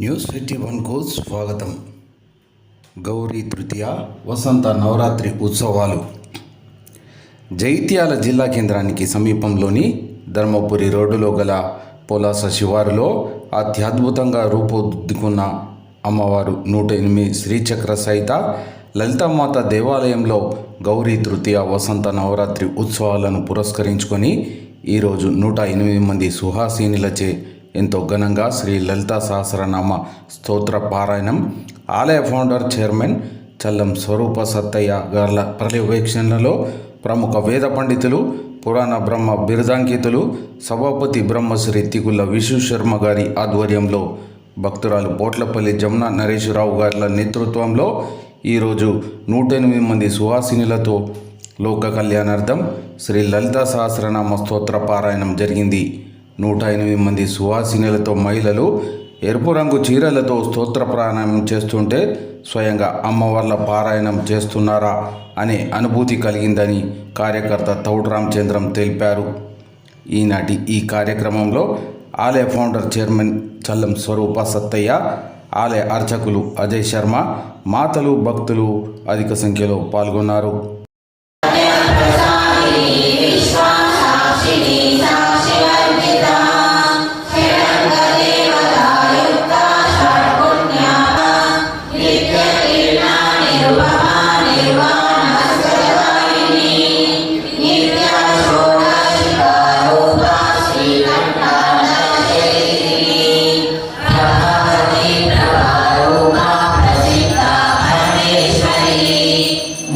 News fifty వన్కు స్వాగతం. గౌరీ తృతీయ వసంత నవరాత్రి ఉత్సవాలు. జైత్యాల జిల్లా కేంద్రానికి సమీపంలోని ధర్మపురి రోడ్డులో గల పొలాస శివారులో అత్యద్భుతంగా రూపుదిద్దుకున్న అమ్మవారు నూట ఎనిమిది శ్రీచక్ర సహిత లలితామాత దేవాలయంలో గౌరీ తృతీయ వసంత నవరాత్రి ఉత్సవాలను పురస్కరించుకొని ఈరోజు నూట ఎనిమిది మంది సుహాసినులచే ఎంతో ఘనంగా శ్రీ లలితా సహస్రనామ స్తోత్ర పారాయణం. ఆలయ ఫౌండర్ చైర్మన్ చల్లం స్వరూప సత్తయ్య గార్ల పర్యవేక్షణలో ప్రముఖ వేద పండితులు పురాణ బ్రహ్మ బిరుదాంకితులు సభాపతి బ్రహ్మశ్రీ తిగుల విష్ణు శర్మ గారి ఆధ్వర్యంలో భక్తురాలు పోట్లపల్లి జమున నరేశ్వరరావు గారి నేతృత్వంలో ఈరోజు నూట ఎనిమిది మంది సుహాసినులతో లోక కళ్యాణార్థం శ్రీ లలితా సహస్రనామ స్తోత్ర పారాయణం జరిగింది. నూట ఎనిమిది మంది సువాసినులతో మహిళలు ఎరుపు రంగు చీరలతో స్తోత్ర ప్రాణాయామం చేస్తుంటే స్వయంగా అమ్మవార్ల పారాయణం చేస్తున్నారా అనే అనుభూతి కలిగిందని కార్యకర్త తౌడు రామచంద్రం తెలిపారు. ఈనాటి ఈ కార్యక్రమంలో ఆలయ ఫౌండర్ చైర్మన్ చల్లం స్వరూప సత్తయ్య ఆలయ అర్చకులు అజయ్ శర్మ మాతలు భక్తులు అధిక సంఖ్యలో పాల్గొన్నారు.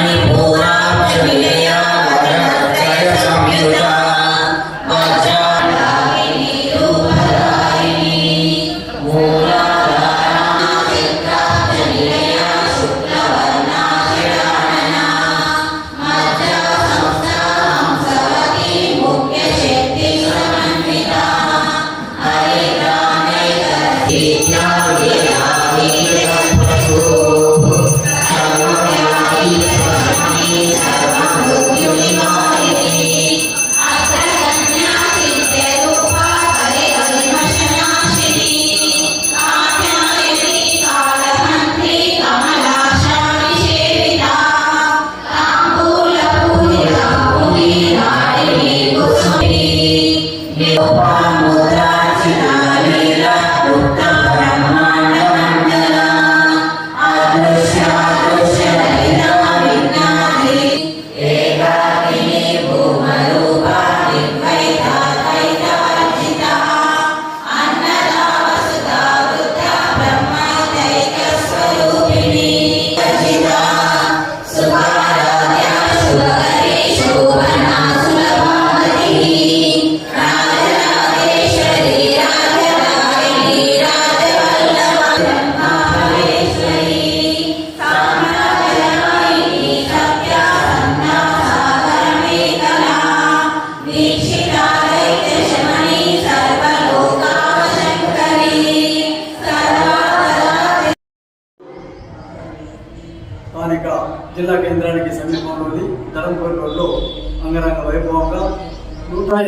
Manipura.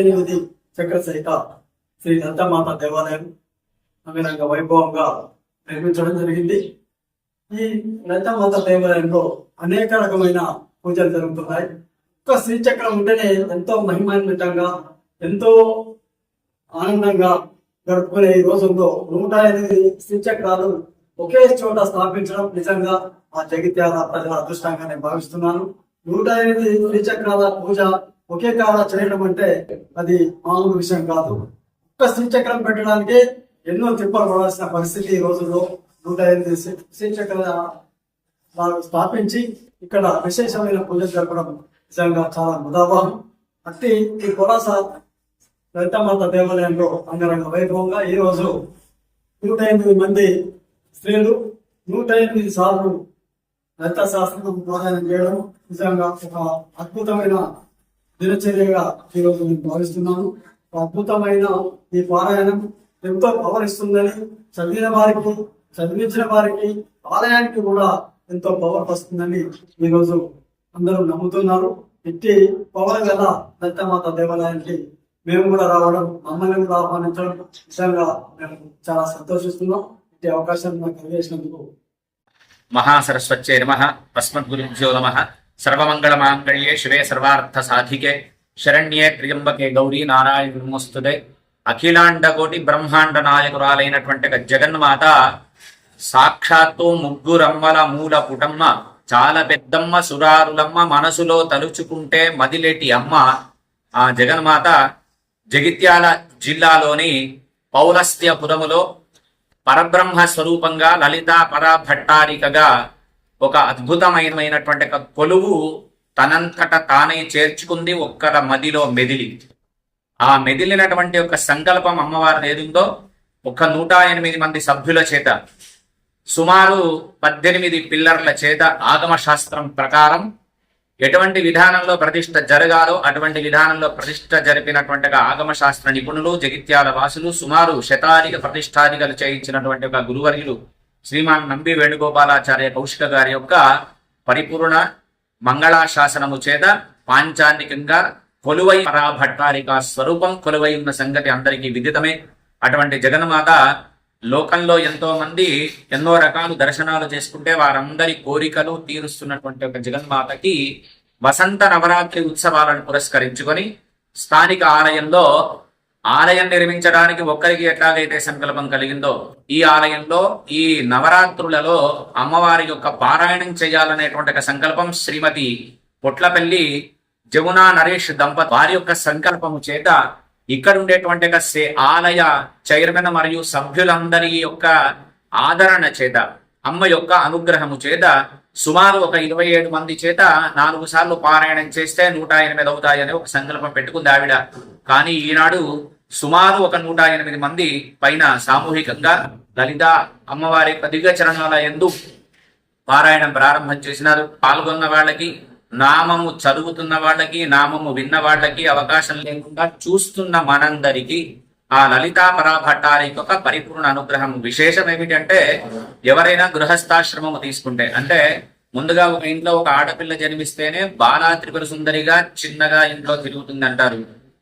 ఎనిమిది చక్ర సహిత శ్రీ దత్తమాత దేవాలయం అంగరంగ వైభవంగా నిర్మించడం జరిగింది. ఈ దత్తమాత దేవాలయంలో అనేక రకమైన పూజలు జరుగుతున్నాయి. ఒక్క శ్రీచక్రం ఉంటేనే ఎంతో మహిమాన్వితంగా ఎంతో ఆనందంగా గడుపుకునే ఈ రోజుల్లో నూట ఎనిమిది శ్రీచక్రాలు ఒకే చోట స్థాపించడం నిజంగా ఆ జగిత్యాల ప్రజల అదృష్టంగా నేను భావిస్తున్నాను. నూట ఎనిమిది శ్రీచక్రాల పూజ ఒకే కాడ చేయడం అంటే అది మామూలు విషయం కాదు. ఒక్క శ్రీచక్రం పెట్టడానికి ఎన్నో తిప్పలు పడాల్సిన పరిస్థితి ఈ రోజుల్లో నూట ఎనిమిది శ్రీచక్ర వారు స్థాపించి ఇక్కడ విశేషమైన పూజలు జరపడం నిజంగా చాలా ముదావహం అట్టి ఈ కొలాస దళితమాత దేవాలయంలో అంగరంగ వైభవంగా ఈ రోజు నూట ఎనిమిది మంది స్త్రీలు నూట ఎనిమిది సార్లు లలిత శాస్త్రం పారాయణం చేయడం నిజంగా ఒక అద్భుతమైన దినచర్యగా ఈ రోజు నేను భావిస్తున్నాను. అద్భుతమైన ఈ పారాయణం ఎంతో పవర్ ఇస్తుందని చదివిన వారికి చదివించిన వారికి ఆలయానికి కూడా ఎంతో పవర్ వస్తుందని ఈ రోజు అందరూ నమ్ముతున్నారు. ఇట్టి పవర్ గల దత్తమాత దేవాలయానికి మేము కూడా రావడం మమ్మల్ని కూడా ఆహ్వానించడం నిజంగా మేము చాలా సంతోషిస్తున్నాం. ఇట్టి అవకాశం నాకు కలిగేసినందుకు మహాసరస్వచ్చే నమ. తస్మద్గురుభ్యో నమ. సర్వమంగళమాంగళ్యే శివే సర్వార్థ సాధికే శరణ్యే త్రియంబకే గౌరీ నారాయణ నమోస్తుదే అఖిలాండ కోటి బ్రహ్మాండ నాయకురాలైనటువంటి జగన్మాత సాక్షాత్తు ముగ్గురమ్మల మూల పుటమ్మ చాలా పెద్దమ్మ సురారులమ్మ మనసులో తలుచుకుంటే మదిలేటి అమ్మ ఆ జగన్మాత జగిత్యాల జిల్లాలోని పౌరస్త్యపురములో పరబ్రహ్మ స్వరూపంగా లలితా పరభట్టారికగా ఒక అద్భుతమైనటువంటి ఒక కొలువు తనంతట తానే చేర్చుకుంది ఒక్కర మదిలో మెదిలి. ఆ మెదిలినటువంటి ఒక సంకల్పం అమ్మవారు ఏదుందో ఒక నూట ఎనిమిది మంది సభ్యుల చేత సుమారు పద్దెనిమిది పిల్లర్ల చేత ఆగమ శాస్త్రం ప్రకారం ఎటువంటి విధానంలో ప్రతిష్ట జరగాలో అటువంటి విధానంలో ప్రతిష్ట జరిపినటువంటి ఆగమ శాస్త్ర నిపుణులు జగిత్యాల వాసులు సుమారు శతాధిక ప్రతిష్టాధికలు చేయించినటువంటి ఒక గురువర్యులు శ్రీమాన్ నంబి వేణుగోపాలాచార్య కౌశిక గారి యొక్క పరిపూర్ణ మంగళాశాసనము చేత పాంచానికంగా కొలువై పరాభట్టారిక స్వరూపం కొలువై ఉన్న సంగతి అందరికీ విదితమే. అటువంటి జగన్మాత లోకంలో ఎంతో మంది ఎన్నో రకాలు దర్శనాలు చేసుకుంటే వారందరి కోరికలు తీరుస్తున్నటువంటి ఒక జగన్మాతకి వసంత నవరాత్రి ఉత్సవాలను పురస్కరించుకొని స్థానిక ఆలయంలో ఆలయం నిర్మించడానికి ఒక్కరికి ఎట్లాగైతే సంకల్పం కలిగిందో ఈ ఆలయంలో ఈ నవరాత్రులలో అమ్మవారి యొక్క పారాయణం చేయాలనేటువంటి ఒక సంకల్పం శ్రీమతి పొట్లపల్లి జమునా నరేష్ దంపతి వారి యొక్క సంకల్పము చేత ఇక్కడ ఉండేటువంటి ఆలయ చైర్మన్ మరియు సభ్యులందరి యొక్క ఆదరణ చేత అమ్మ యొక్క అనుగ్రహము చేత సుమారు ఒక ఇరవై ఏడు మంది చేత నాలుగు సార్లు పారాయణం చేస్తే నూట ఎనిమిది అవుతాయని ఒక సంకల్పం పెట్టుకుంది ఆవిడ. కానీ ఈనాడు సుమారు ఒక నూట ఎనిమిది మంది పైన సామూహికంగా లలిత అమ్మవారి పదిగ చరణాల ఎందు పారాయణం ప్రారంభం చేసినారు. పాల్గొన్న వాళ్ళకి నామము చదువుతున్న వాళ్ళకి నామము విన్న వాళ్ళకి అవకాశం లేకుండా చూస్తున్న మనందరికీ ఆ లలితా పరాభట్టానికి ఒక పరిపూర్ణ అనుగ్రహం. విశేషం ఏమిటంటే ఎవరైనా గృహస్థాశ్రమము తీసుకుంటే అంటే ముందుగా ఒక ఇంట్లో ఒక ఆడపిల్ల జన్మిస్తేనే బాలా త్రిపుర సుందరిగా చిన్నగా ఇంట్లో తిరుగుతుంది అంటారు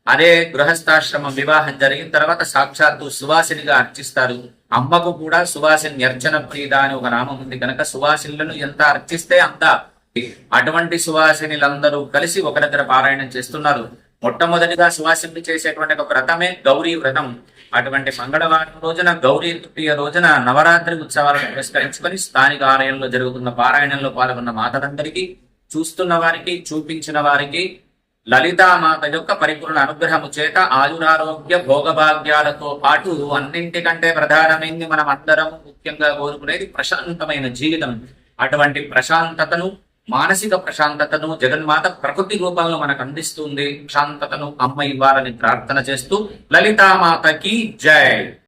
అదే గృహస్థాశ్రమం వివాహం జరిగిన తర్వాత సాక్షాత్తు సువాసినిగా అర్చిస్తారు. అమ్మకు కూడా సువాసిని అర్చన ప్రీత అని ఒక నామం ఉంది. కనుక సువాసినులను ఎంత అర్చిస్తే అంత. అటువంటి సువాసినిలందరూ కలిసి ఒక దగ్గర పారాయణం చేస్తున్నారు. మొట్టమొదటిగా సువాసిని చేసేటువంటి ఒక వ్రతమే గౌరీ వ్రతం. అటువంటి మంగళవారం రోజున గౌరీ తృతీయ రోజున నవరాత్రి ఉత్సవాలను పురస్కరించుకొని స్థానిక ఆలయంలో జరుగుతున్న పారాయణంలో పాల్గొన్న మాతలందరికీ చూస్తున్న వారికి చూపించిన వారికి లలితామాత యొక్క పరిపూర్ణ అనుగ్రహము చేత ఆయురారోగ్య భోగభాగ్యాలతో పాటు అన్నింటికంటే ప్రధానమైంది మనం అందరం ముఖ్యంగా కోరుకునేది ప్రశాంతమైన జీవితం. అటువంటి ప్రశాంతతను మానసిక ప్రశాంతతను జగన్మాత ప్రకృతి రూపంలో మనకు అందిస్తుంది. ప్రశాంతతను అమ్మ ఇవ్వాలని ప్రార్థన చేస్తూ లలితామాతకి జై.